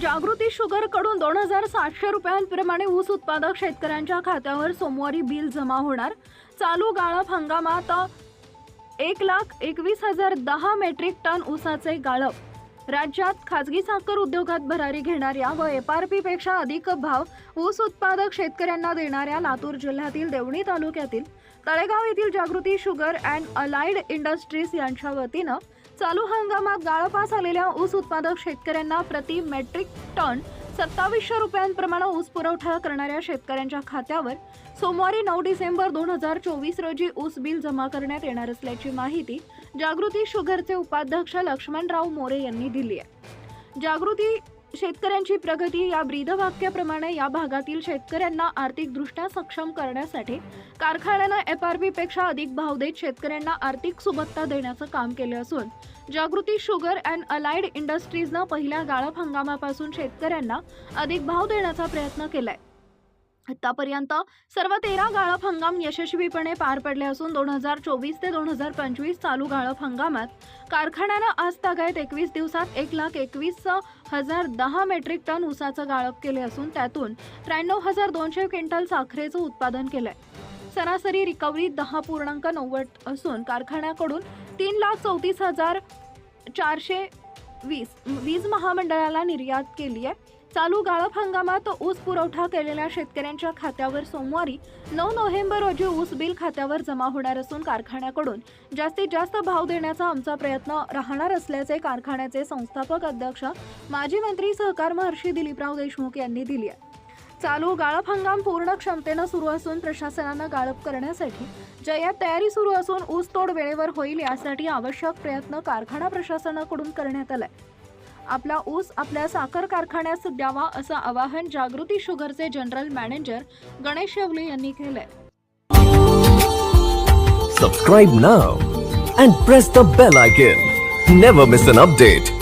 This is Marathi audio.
जागृती शुगरकडून दोन हजार सातशे रुपयांप्रमाणे ऊस उत्पादक शेतकऱ्यांच्या खात्यावर सोमवारी बिल जमा होणार. चालू गाळप हंगामात एक लाख एकवीस हजार दहा मेट्रिक टन ऊसाचे गाळप. राज्यात खाजगी साखर उद्योगात भरारी घेणाऱ्या व एफ आर पीपेक्षा अधिक भाव ऊस उत्पादक शेतकऱ्यांना देणाऱ्या लातूर जिल्ह्यातील देवणी तालुक्यातील तळेगाव येथील Jagruti sugar and allied industries यांच्या वतीनं चालू हंगामात गाळपास आलेल्या ऊस उत्पादक शेतकऱ्यांना प्रति मेट्रिक टन सत्तावीसशे रुपयांप्रमाणे ऊस पुरवठा करणाऱ्या शेतकऱ्यांच्या खात्यावर सोमवारी नऊ डिसेंबर दोन हजार चोवीस रोजी ऊस बिल जमा करण्यात येणार असल्याची माहिती जागृती शुगरचे उपाध्यक्ष लक्ष्मणराव मोरे यांनी दिली आहे. जागृती शेतकऱ्यांची प्रगती या ब्रीदवाक्याप्रमाणे या भागातील शेतकऱ्यांना आर्थिकदृष्ट्या सक्षम करण्यासाठी कारखान्यानं एफ आरपेक्षा अधिक भाव देत शेतकऱ्यांना आर्थिक सुबत्ता देण्याचं काम केलं असून जागृती शुगर अँड अलाइड इंडस्ट्रीजनं पहिल्या गाळप हंगामापासून शेतकऱ्यांना अधिक भाव देण्याचा प्रयत्न केलाय. आतापर्यंत सर्व तेरा गाळप हंगाम यशस्वीपणे पार पडले असून दोन हजार चोवीस ते दोन हजार पंचवीस चालू गाळप हंगामात कारखान्यानं आज तागायत एकवीस दिवसात एक लाख एकवीस हजार दहा मेट्रिक टन ऊसाचं गाळप केले असून त्यातून त्र्याण्णव हजार दोनशे क्विंटल साखरेचं उत्पादन केलंय. सरासरी रिकव्हरी दहा पूर्णांक नव्वद असून कारखान्याकडून तीन लाख चौतीस हजार चारशे वीस वीज महामंडळाला निर्यात केली आहे चालू गाळप हंगामात ऊस पुरवठा केलेल्या शेतकऱ्यांच्या खात्यावर सोमवारी नऊ नोव्हेंबर रोजी ऊस बिल खात्यावर जमा होणार असून कारखान्याकडून जास्तीत जास्त भाव देण्याचा आमचा प्रयत्न राहणार असल्याचे कारखान्याचे संस्थापक अध्यक्ष माजी मंत्री सहकार महर्षी दिलीपराव देशमुख यांनी दिली आहे. चालू गाळप हंगाम पूर्ण क्षमतेनं सुरू असून प्रशासनानं गाळप करण्यासाठी जयात तयारी सुरू असून ऊस तोड वेळेवर होईल यासाठी आवश्यक प्रयत्न कारखाना प्रशासनाकडून करण्यात आलाय. आपला ऊस आपल्या साखर कारखान्यास द्यावा असं आवाहन जागृती शुगरचे जनरल मॅनेजर गणेश येवले यांनी केलंय. Subscribe now and press the bell icon never miss an update